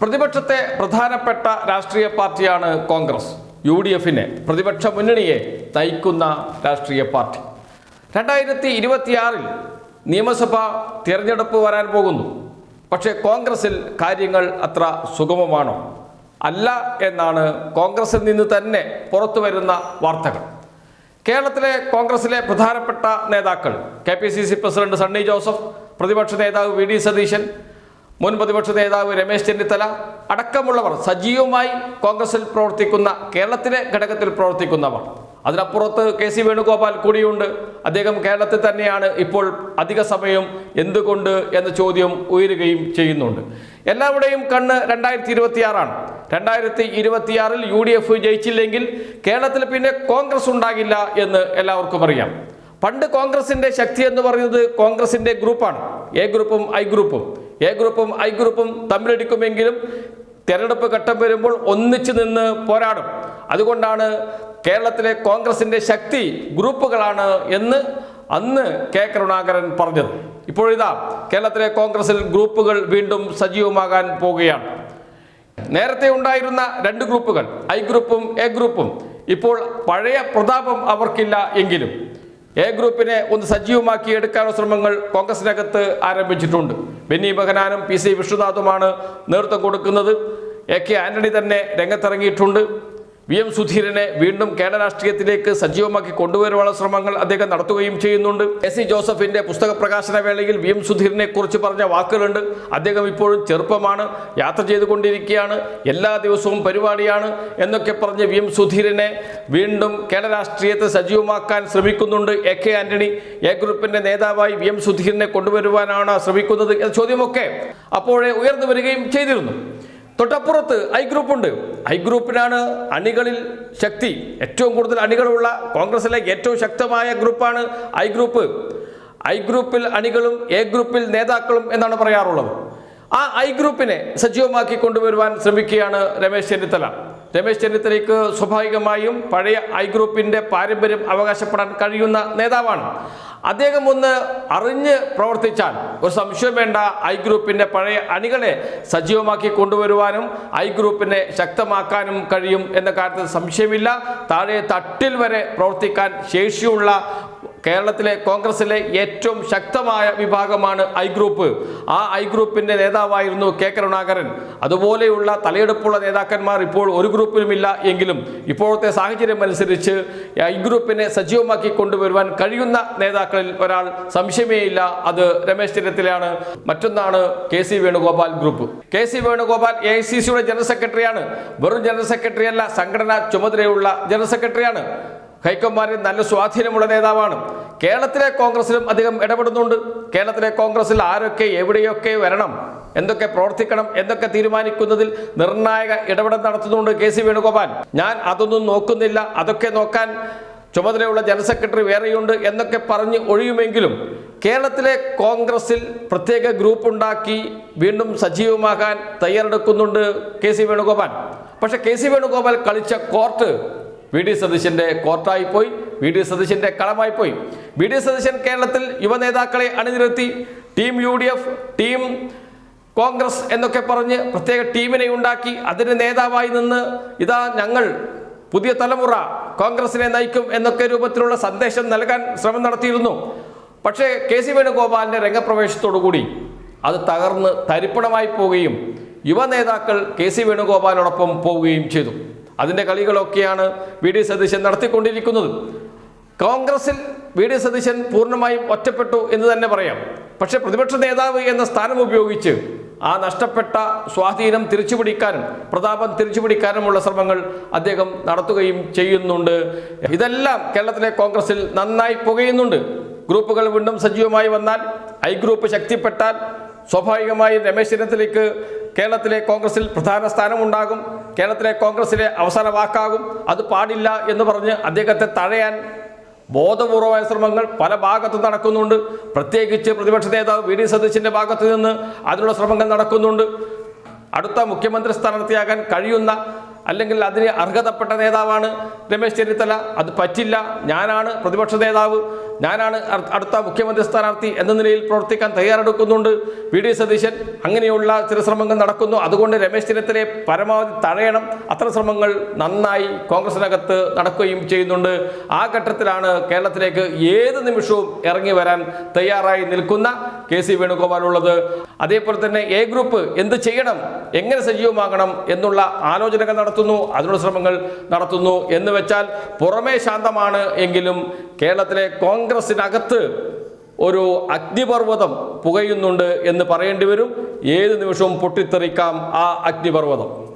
പ്രതിപക്ഷത്തെ പ്രധാനപ്പെട്ട രാഷ്ട്രീയ പാർട്ടിയാണ് കോൺഗ്രസ് യു ഡി എഫിനെ പ്രതിപക്ഷ മുന്നണിയെ നയിക്കുന്ന രാഷ്ട്രീയ പാർട്ടി. രണ്ടായിരത്തി ഇരുപത്തിയാറിൽ നിയമസഭ തിരഞ്ഞെടുപ്പ് വരാൻ പോകുന്നു. പക്ഷേ കോൺഗ്രസിൽ കാര്യങ്ങൾ അത്ര സുഗമമാണോ? അല്ല എന്നാണ് കോൺഗ്രസിൽ നിന്ന് തന്നെ പുറത്തു വരുന്ന വാർത്തകൾ. കേരളത്തിലെ കോൺഗ്രസിലെ പ്രധാനപ്പെട്ട നേതാക്കൾ K P C C president Sunny Joseph പ്രതിപക്ഷ നേതാവ് വി ഡി സതീശൻ മുൻ പ്രതിപക്ഷ നേതാവ് രമേശ് ചെന്നിത്തല അടക്കമുള്ളവർ സജീവമായി കോൺഗ്രസിൽ പ്രവർത്തിക്കുന്ന കേരളത്തിലെ ഘടകത്തിൽ പ്രവർത്തിക്കുന്നവർ. അതിനപ്പുറത്ത് കെ സി വേണുഗോപാൽ കൂടിയുണ്ട്. അദ്ദേഹം കേരളത്തിൽ തന്നെയാണ് ഇപ്പോൾ അധിക സമയം എന്തുകൊണ്ട് എന്ന ചോദ്യം ഉയരുകയും ചെയ്യുന്നുണ്ട്. എല്ലാവരുടെയും കണ്ണ് രണ്ടായിരത്തി ഇരുപത്തിയാറാണ് രണ്ടായിരത്തി ഇരുപത്തിയാറിൽ യു ഡി എഫ് ജയിച്ചില്ലെങ്കിൽ കേരളത്തിൽ പിന്നെ കോൺഗ്രസ് ഉണ്ടാകില്ല എന്ന് എല്ലാവർക്കും അറിയാം. പണ്ട് കോൺഗ്രസിന്റെ ശക്തി എന്ന് പറയുന്നത് കോൺഗ്രസിന്റെ ഗ്രൂപ്പാണ്. എ ഗ്രൂപ്പും ഐ ഗ്രൂപ്പും. എ ഗ്രൂപ്പും ഐ ഗ്രൂപ്പും തമ്മിലടിക്കുമെങ്കിലും തെരഞ്ഞെടുപ്പ് ഘട്ടം വരുമ്പോൾ ഒന്നിച്ചു നിന്ന് പോരാടും. അതുകൊണ്ടാണ് കേരളത്തിലെ കോൺഗ്രസിന്റെ ശക്തി ഗ്രൂപ്പുകളാണ് എന്ന് അന്ന് കെ കരുണാകരൻ പറഞ്ഞത്. ഇപ്പോഴിതാ കേരളത്തിലെ കോൺഗ്രസിൽ ഗ്രൂപ്പുകൾ വീണ്ടും സജീവമാകാൻ പോവുകയാണ്. നേരത്തെ ഉണ്ടായിരുന്ന രണ്ട് ഗ്രൂപ്പുകൾ ഐ ഗ്രൂപ്പും എ ഗ്രൂപ്പും. ഇപ്പോൾ പഴയ പ്രതാപം അവർക്കില്ല എങ്കിലും. എ ഗ്രൂപ്പിനെ ഒന്ന് സജീവമാക്കി എടുക്കാനുള്ള ശ്രമങ്ങൾ കോൺഗ്രസിനകത്ത് ആരംഭിച്ചിട്ടുണ്ട്. ബെന്നി ബഹനാനും പി സി വിഷ്ണുനാഥുമാണ് നേതൃത്വം കൊടുക്കുന്നത്. എ കെ ആന്റണി തന്നെ രംഗത്തിറങ്ങിയിട്ടുണ്ട്. വി എം സുധീരനെ വീണ്ടും കേരള രാഷ്ട്രീയത്തിലേക്ക് സജീവമാക്കി കൊണ്ടുവരാനുള്ള ശ്രമങ്ങൾ അദ്ദേഹം നടത്തുകയും ചെയ്യുന്നുണ്ട്. എസ് സി ജോസഫിന്റെ പുസ്തക പ്രകാശന വേളയിൽ വി എം സുധീരനെ കുറിച്ച് പറഞ്ഞ വാക്കുകളുണ്ട്. അദ്ദേഹം ഇപ്പോഴും ചെറുപ്പമാണ് യാത്ര ചെയ്തുകൊണ്ടിരിക്കുകയാണ് എല്ലാ ദിവസവും പരിപാടിയാണ് എന്നൊക്കെ പറഞ്ഞ് വി എം സുധീരനെ വീണ്ടും കേരള രാഷ്ട്രീയത്തെ സജീവമാക്കാൻ ശ്രമിക്കുന്നുണ്ട്. എ കെ ആന്റണി എ ഗ്രൂപ്പിന്റെ നേതാവായി വി എം സുധീരനെ കൊണ്ടുവരുവാനാണ് ശ്രമിക്കുന്നത് എന്ന ചോദ്യമൊക്കെ അപ്പോഴേ ഉയർന്നു വരികയും ചെയ്തിരുന്നു. തൊട്ടപ്പുറത്ത് ഐ ഗ്രൂപ്പ് ഉണ്ട്. ഐ ഗ്രൂപ്പിനാണ് അണികളിൽ ശക്തി. ഏറ്റവും കൂടുതൽ അണികളുള്ള കോൺഗ്രസിലെ ഏറ്റവും ശക്തമായ ഗ്രൂപ്പാണ് ഐ ഗ്രൂപ്പ്. ഐ ഗ്രൂപ്പിൽ അണികളും എ ഗ്രൂപ്പിൽ നേതാക്കളും എന്നാണ് പറയാറുള്ളത്. ആ ഐ ഗ്രൂപ്പിനെ സജീവമാക്കി കൊണ്ടുവരുവാൻ ശ്രമിക്കുകയാണ് രമേശ് ചെന്നിത്തല. രമേശ് ചെന്നിത്തലയ്ക്ക് സ്വാഭാവികമായും പഴയ ഐ ഗ്രൂപ്പിന്റെ പാരമ്പര്യം അവകാശപ്പെടാൻ കഴിയുന്ന നേതാവാണ്. അദ്ദേഹം ഒന്ന് അറിഞ്ഞ് പ്രവർത്തിച്ചാൽ ഒരു സംശയം വേണ്ട. ഐ ഗ്രൂപ്പിന്റെ പഴയ അണികളെ സജീവമാക്കി കൊണ്ടുവരുവാനും ഐ ഗ്രൂപ്പിനെ ശക്തമാക്കാനും കഴിയും എന്ന കാര്യത്തിൽ സംശയമില്ല. താഴെ തട്ടിൽ വരെ പ്രവർത്തിക്കാൻ ശേഷിയുള്ള കേരളത്തിലെ കോൺഗ്രസിലെ ഏറ്റവും ശക്തമായ വിഭാഗമാണ് ഐ ഗ്രൂപ്പ്. ആ ഐ ഗ്രൂപ്പിന്റെ നേതാവായിരുന്നു കെ കരുണാകരൻ അതുപോലെയുള്ള തലയെടുപ്പുള്ള നേതാക്കന്മാർ ഇപ്പോൾ ഒരു ഗ്രൂപ്പിലുമില്ല എങ്കിലും ഇപ്പോഴത്തെ സാഹചര്യം അനുസരിച്ച് ഐ ഗ്രൂപ്പിനെ സജീവമാക്കി കൊണ്ടുവരുവാൻ കഴിയുന്ന നേതാക്കളിൽ ഒരാൾ സംശയമേയില്ല അത് രമേശ് ചെന്നിത്തലയാണ്. മറ്റൊന്നാണ് K C Venugopal group. K C Venugopal A I C സിയുടെ ജനറൽ സെക്രട്ടറിയാണ്. വെറും ജനറൽ സെക്രട്ടറി അല്ല സംഘടനാ ചുമതലയുള്ള ജനറൽ സെക്രട്ടറിയാണ്. ഹൈക്കമാൻഡിൽ നല്ല സ്വാധീനമുള്ള നേതാവാണ്. കേരളത്തിലെ കോൺഗ്രസിലും അധികം ഇടപെടുന്നുണ്ട്. കേരളത്തിലെ കോൺഗ്രസിൽ ആരൊക്കെ എവിടെയൊക്കെ വരണം എന്തൊക്കെ പ്രവർത്തിക്കണം എന്തൊക്കെ തീരുമാനിക്കുന്നതിൽ നിർണായക ഇടപെടൽ നടത്തുന്നുണ്ട് കെ സി വേണുഗോപാൽ. ഞാൻ അതൊന്നും നോക്കുന്നില്ല. അതൊക്കെ നോക്കാൻ ചുമതലയുള്ള ജനറൽ സെക്രട്ടറി വേറെയുണ്ട് എന്നൊക്കെ പറഞ്ഞ് ഒഴിയുമെങ്കിലും കേരളത്തിലെ കോൺഗ്രസിൽ പ്രത്യേക ഗ്രൂപ്പ് ഉണ്ടാക്കി വീണ്ടും സജീവമാകാൻ തയ്യാറെടുക്കുന്നുണ്ട് കെ സി വേണുഗോപാൽ. പക്ഷേ കെ സി വേണുഗോപാൽ കളിച്ച കോർട്ട് വി ഡി സതീശന്റെ കോർട്ടായി പോയി വി ഡി സതീശന്റെ കളമായി പോയി വി ഡി സതീശൻ കേരളത്തിൽ യുവനേതാക്കളെ അണിനിരത്തി team U D F team Congress എന്നൊക്കെ പറഞ്ഞ് പ്രത്യേക ടീമിനെ ഉണ്ടാക്കി അതിന് നേതാവായി നിന്ന് ഇതാ ഞങ്ങൾ പുതിയ തലമുറ കോൺഗ്രസിനെ നയിക്കും എന്നൊക്കെ രൂപത്തിലുള്ള സന്ദേശം നൽകാൻ ശ്രമം നടത്തിയിരുന്നു. പക്ഷേ കെ സി വേണുഗോപാലിന്റെ രംഗപ്രവേശത്തോടുകൂടി അത് തകർന്ന് തരിപ്പണമായി പോവുകയും യുവ നേതാക്കൾ കെ സി വേണുഗോപാലിനോടൊപ്പം പോവുകയും ചെയ്തു. അതിന്റെ കളികളൊക്കെയാണ് വി ഡി സതീശൻ നടത്തിക്കൊണ്ടിരിക്കുന്നത്. കോൺഗ്രസിൽ വി ഡി സതീശൻ പൂർണമായും ഒറ്റപ്പെട്ടു എന്ന് തന്നെ പറയാം. പക്ഷേ പ്രതിപക്ഷ നേതാവ് എന്ന സ്ഥാനം ഉപയോഗിച്ച് ആ നഷ്ടപ്പെട്ട സ്വാധീനം തിരിച്ചുപിടിക്കാനും പ്രതാപം തിരിച്ചുപിടിക്കാനുമുള്ള ശ്രമങ്ങൾ അദ്ദേഹം നടത്തുകയും ചെയ്യുന്നുണ്ട്. ഇതെല്ലാം കേരളത്തിലെ കോൺഗ്രസിൽ നന്നായി പുകയുന്നുണ്ട്. ഗ്രൂപ്പുകൾ വീണ്ടും സജീവമായി വന്നാൽ ഐ ഗ്രൂപ്പ് ശക്തിപ്പെട്ടാൽ സ്വാഭാവികമായി രമേശ് ചെന്നിത്തലയ്ക്ക് കേരളത്തിലെ കോൺഗ്രസിൽ പ്രധാന സ്ഥാനമുണ്ടാകും കേരളത്തിലെ കോൺഗ്രസിലെ അവസാന വാക്കാകും അത് പാടില്ല എന്ന് പറഞ്ഞ് അദ്ദേഹത്തെ തഴയാൻ ബോധപൂർവമായ ശ്രമങ്ങൾ പല ഭാഗത്തും നടക്കുന്നുണ്ട്. പ്രത്യേകിച്ച് പ്രതിപക്ഷ നേതാവ് വി ഡി സതീശിന്റെ ഭാഗത്തു നിന്ന് അതിനുള്ള ശ്രമങ്ങൾ നടക്കുന്നുണ്ട്. അടുത്ത മുഖ്യമന്ത്രി സ്ഥാനാർത്ഥിയാകാൻ കഴിയുന്ന അല്ലെങ്കിൽ അതിന് അർഹതപ്പെട്ട നേതാവാണ് രമേശ് ചെന്നിത്തല. അത് പറ്റില്ല. ഞാനാണ് പ്രതിപക്ഷ നേതാവ്. ഞാനാണ് അടുത്ത മുഖ്യമന്ത്രി സ്ഥാനാർത്ഥി എന്ന നിലയിൽ പ്രവർത്തിക്കാൻ തയ്യാറെടുക്കുന്നുണ്ട്. വി. ഡി. സതീശൻ. അങ്ങനെയുള്ള ചില ശ്രമങ്ങൾ നടക്കുന്നു. അതുകൊണ്ട് രമേശ് ചെന്നിത്തലയെ പരമാവധി തഴയണം. അത്തരം ശ്രമങ്ങൾ നന്നായി കോൺഗ്രസിനകത്ത് നടക്കുകയും ചെയ്യുന്നുണ്ട്. ആ ഘട്ടത്തിലാണ് കേരളത്തിലേക്ക് ഏത് നിമിഷവും ഇറങ്ങി വരാൻ തയ്യാറായി നിൽക്കുന്ന കെ സി വേണുഗോപാൽ ഉള്ളത്. അതേപോലെ തന്നെ എ ഗ്രൂപ്പ് എന്ത് ചെയ്യണം എങ്ങനെ സജീവമാകണം എന്നുള്ള ആലോചനകൾ നടത്തുന്നു അതിനുള്ള ശ്രമങ്ങൾ നടത്തുന്നു എന്ന് വെച്ചാൽ പുറമേ ശാന്തമാണ് എങ്കിലും കേരളത്തിലെ കോൺഗ്രസിനകത്ത് ഒരു അഗ്നിപർവതം പുകയുന്നുണ്ട് എന്ന് പറയേണ്ടി വരും. ഏത് നിമിഷവും പൊട്ടിത്തെറിക്കാം ആ അഗ്നിപർവതം.